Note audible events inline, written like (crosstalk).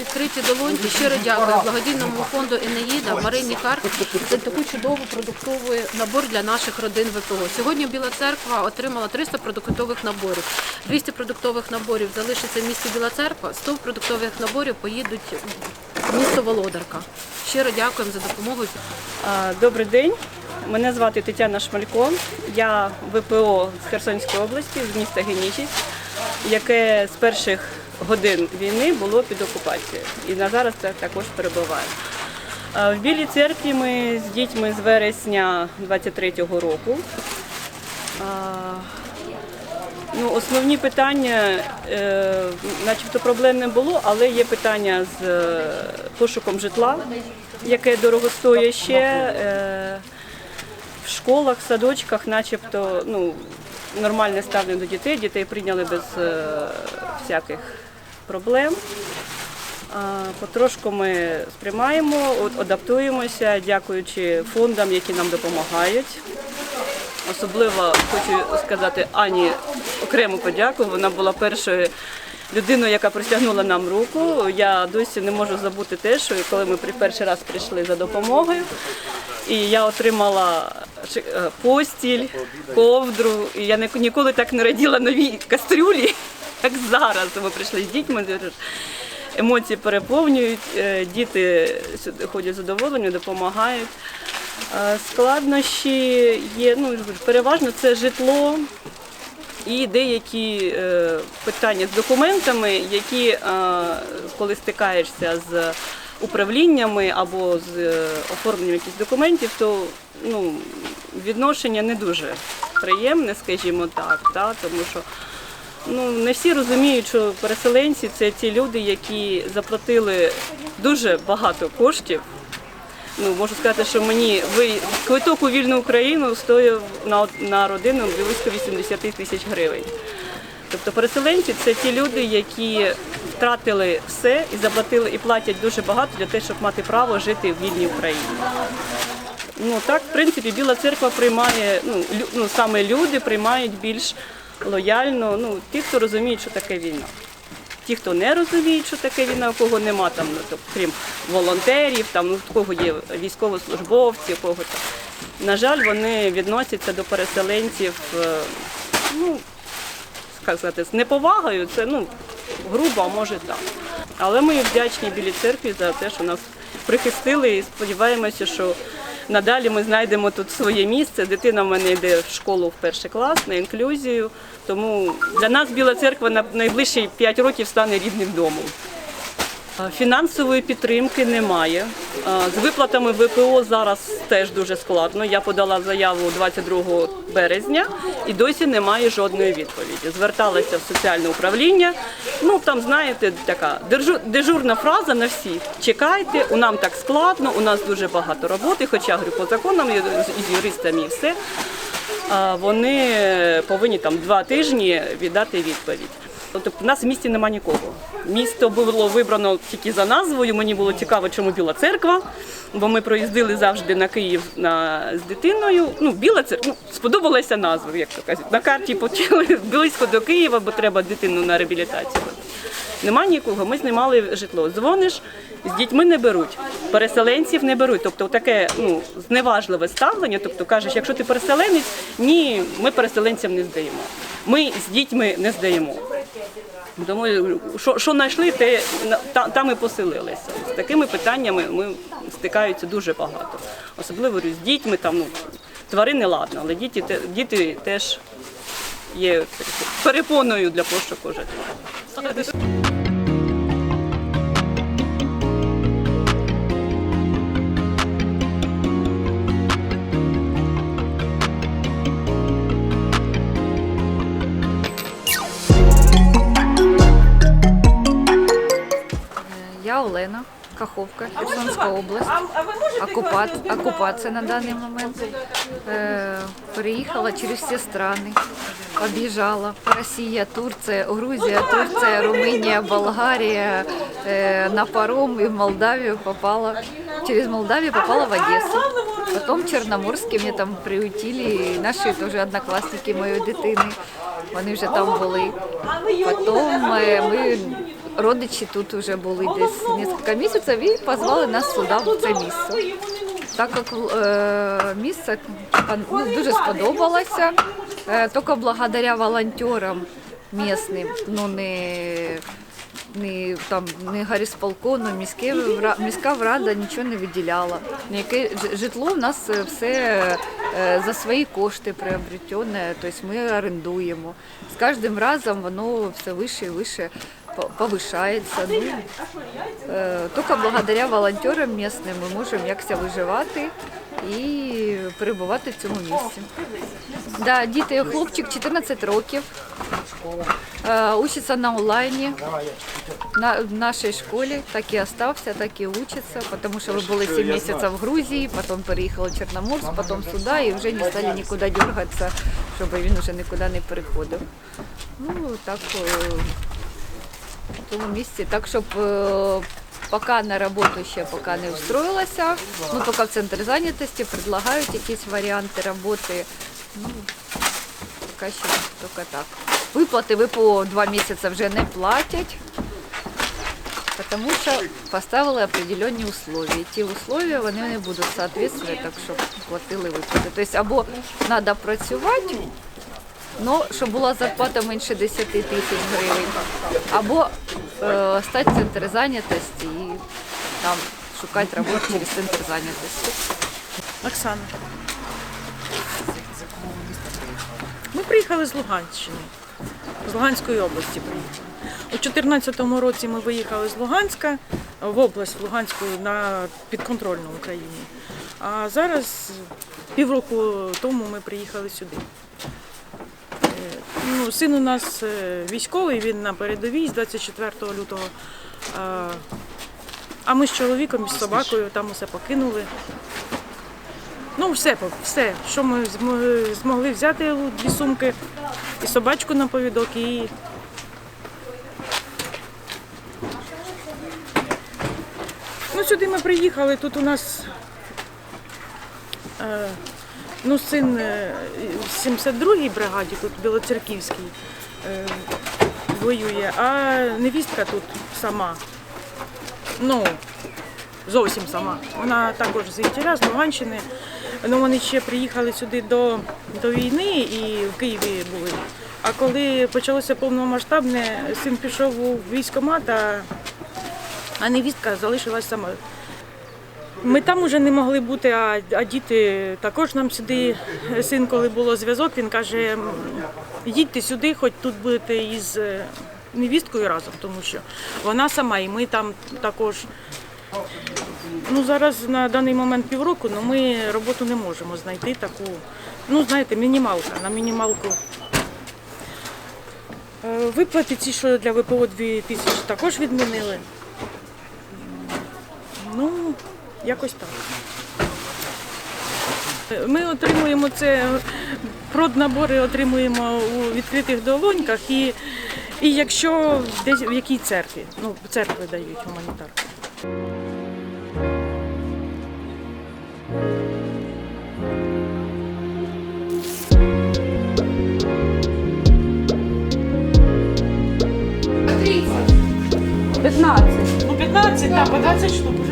відкриті долоньки. Щиро дякую благодійному фонду Енеїда Марині Карп за таку чудову продуктовий набор для наших родин ВПО. Сьогодні Біла Церква отримала 300 продуктових наборів. 200 продуктових наборів залишиться в місті Біла Церква, 100 продуктових наборів поїдуть в місто Володарка. Щиро дякуємо за допомогу. Добрий день. Мене звати Тетяна Шмалько. Я ВПО з Херсонської області, з міста Генічість, яке з перших годин війни було під окупацією. І на зараз це також перебуває. В Білій церкві ми з дітьми з вересня 23-го року. Ну, основні питання, е, начебто проблем не було, але є питання з е, пошуком житла, яке дорогостоє ще. Е, в школах, садочках, начебто, ну, нормальне ставлення до дітей. Дітей прийняли без е, всяких проблем. Потрошку ми сприймаємо, адаптуємося, дякуючи фондам, які нам допомагають. Особливо хочу сказати Ані окрему подяку. Вона була першою людиною, яка простягнула нам руку. Я досі не можу забути те, що коли ми перший раз прийшли за допомогою, і я отримала е, постіль, ковдру. І я ні- ніколи так не раділа новій кастрюлі, як зараз. Ми прийшли з дітьми. Емоції переповнюють, е, діти ходять задоволені, допомагають. Е, Складнощі є, ну переважно це житло і деякі е, питання з документами, які коли стикаєшся з управліннями або з оформленням якихось документів, то ну, відношення не дуже приємне, скажімо так, та, тому що Ну, не всі розуміють, що переселенці це ті люди, які заплатили дуже багато коштів. Ну, можу сказати, що мені ви квиток у вільну Україну стоїв на, на родину близько 80 тисяч гривень. Тобто переселенці це ті люди, які втратили все і заплатили і платять дуже багато для того, щоб мати право жити в вільній Україні. Ну так, в принципі, Біла церква приймає, ну, ну саме люди приймають більш лояльно, ну, ті, хто розуміють, що таке війна. Ті, хто не розуміють, що таке війна, у кого нема там, ну, тобто, крім волонтерів, там, ну, у кого є військовослужбовці, у кого там. На жаль, вони відносяться до переселенців, е, ну, сказати, з неповагою, це ну, грубо, а може так. Але ми вдячні Білій церкві за те, що нас прихистили і сподіваємося, що надалі ми знайдемо тут своє місце. Дитина в мене йде в школу в перший клас на інклюзію. Тому для нас Біла церква на найближчі 5 років стане рідним домом. Е, Фінансової підтримки немає. Е, З виплатами ВПО зараз теж дуже складно. Я подала заяву 22 березня і досі немає жодної відповіді. Зверталася в соціальне управління. Ну там знаєте, така дежурна фраза на всіх. Чекайте, у нам так складно, у нас дуже багато роботи. Хоча говорю, по законам з юристами і все. Вони повинні там два тижні віддати відповідь. Тобто в нас в місті нема нікого. Місто було вибрано тільки за назвою. Мені було цікаво, чому Біла церква, бо ми проїздили завжди на Київ на, з дитиною. Ну, Біла церква, ну, сподобалася назва, як то кажуть. На карті почали (laughs) близько до Києва, бо треба дитину на реабілітацію. Нема нікого, ми знімали житло. Дзвониш, з дітьми не беруть, переселенців не беруть. Тобто таке ну, зневажливе ставлення. Тобто кажеш, якщо ти переселенець, ні, ми переселенцям не здаємо. Ми з дітьми не здаємо. Тому що, що знайшли, те там і поселилися. З такими питаннями ми стикаються дуже багато. Особливо з дітьми там ну, тварини ладно, але діти, діти теж є перепоною для пошуку житла. Олена, Каховка, Херсонська область. Окупат, оккупация на данный момент. Э, Переехала через все страны, объезжала. Россия, Турция, Грузия, Турция, Румыния, Болгария, э, на паром и в Молдавию попала. Через Молдавию попала в Одессу. Потом Чорноморський мене там приютили, і наші теж однокласники моєї дитини. Вони вже там були. Потім е, ми родичі тут вже були десь кілька місяців і позвали нас сюди, в це місце. Так як е, місце ну, дуже сподобалося, е, тільки благодаря волонтерам місним, ну не, не, там, не горисполком, ну, міське, міська рада нічого не виділяла. Ніяке житло в нас е, все е, за свої кошти приобретене, тобто ми орендуємо. З кожним разом воно все вище і вище по- повишається. Ну, тільки благодаря волонтерам місцевим ми можемо якось виживати і перебувати в цьому місці. Да, діти, хлопчик 14 років, е, учиться на онлайні. На, в нашій школі так і остався, так і учиться, тому що ви були 7 місяців в Грузії, потім переїхали в Чорноморськ, потім сюди і вже не стали нікуди дергатися, щоб він вже нікуди не переходив. Ну, так е, в тому місці. Так, щоб е, поки на роботу ще поки не встроїлася, ну поки в центр зайнятості предлагають якісь варіанти роботи. Ну, поки ще тільки так. Виплати ВПО два місяці вже не платять. Тому що поставили определенні условия. Ті условия вони не будуть соответствовать, так щоб платили виплати. Тобто або треба працювати, Ну, щоб була зарплата менше 10 тисяч гривень. Або е, стати центр зайнятості і там шукати роботу через центр зайнятості. Оксана. Ми приїхали з Луганщини, з Луганської області приїхали. У 2014 році ми виїхали з Луганська в область Луганську на підконтрольну Україні. А зараз півроку тому ми приїхали сюди. Ну, син у нас е, військовий, він на передовій з 24 лютого. А, ми з чоловіком з собакою там усе покинули. Ну, все, все, що ми змогли, взяти у дві сумки, і собачку на повідок, і. Ну, сюди ми приїхали, тут у нас е, ну, син е, в 72-й бригаді, тут Білоцерківський, е, воює, а невістка тут сама. Ну, зовсім сама. Вона також з Інтіля, з Луганщини. Ну, вони ще приїхали сюди до, до війни і в Києві були. А коли почалося повномасштабне, син пішов у військкомат, а, а невістка залишилась сама. Ми там вже не могли бути, а, а діти також нам сюди. Син, коли було зв'язок, він каже, їдьте сюди, хоч тут будете із е, невісткою разом, тому що вона сама, і ми там також. Ну, зараз на даний момент півроку, але ми роботу не можемо знайти таку. Ну, знаєте, мінімалка. На мінімалку. Е, Виплати ці, що для ВПО 2 тисячі, також відмінили. Ну, якось так. Ми отримуємо це проднабори отримуємо у відкритих долоньках і, і якщо десь в якій церкві, ну, церкви дають гуманітарку. Ну, 15, так, по 20 штук